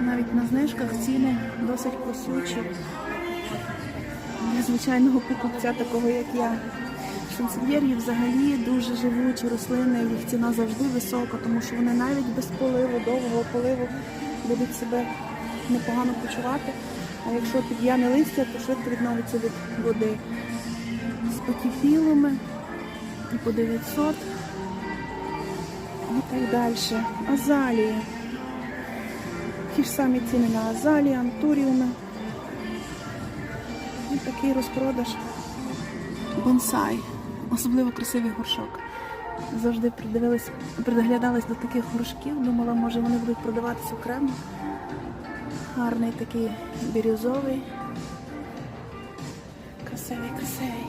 Навіть на знижках ціни досить косючі. Для звичайного покупця, такого як я. Шансельєрії взагалі дуже живучі рослини, їх ціна завжди висока, тому що вони навіть без поливу, довгого поливу будуть себе непогано почувати. А якщо під'яне листя, то швидко відновиться від води. З патіфілами і по 900 і так далі. Азалії. Ті ж самі ціни на азалії, антуріуми. І такий розпродаж бонсай. Особливо красивий горшок. Завжди приглядалась до таких горшків, думала, може вони будуть продаватися окремо. Гарний такий бірюзовий. Красивий, красивий.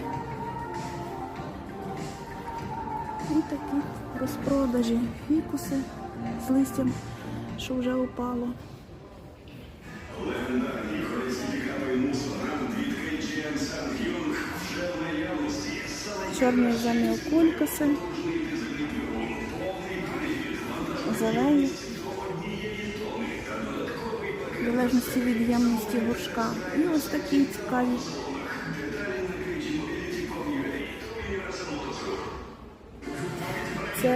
І такі розпродажі. Фікуси з листям, що вже упало. Чорні заміокулькаси. Зелені. В залежності від ємності горшка. І ось такі цікаві. Це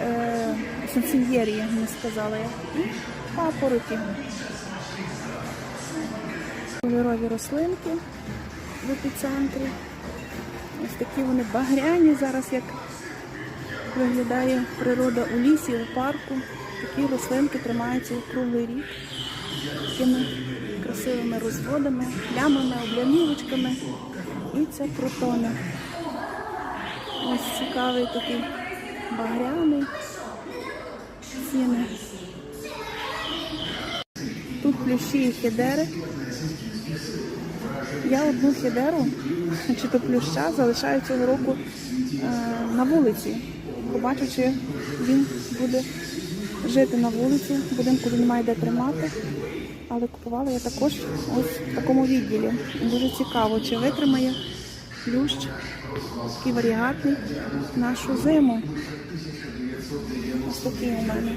е, сансіньєрії, не сказала я. І папороті. Кольорові рослинки в епіцентрі. Ось такі вони багряні зараз, як виглядає природа у лісі, у парку. Такі рослинки тримаються у круглий рік такими красивими розводами, плямами, облямівочками. І це протони. Ось цікавий такий багряний ціни. Тут плющі і хідери. Я одну хідеру, чи то плюща, залишаю цього року е, на вулиці. Побачу, він буде жити на вулиці, будинку він немає де тримати. Але купувала я також ось в такому відділі. Дуже цікаво, чи витримає плющ такий варіатний нашу зиму. Ось такий у мене.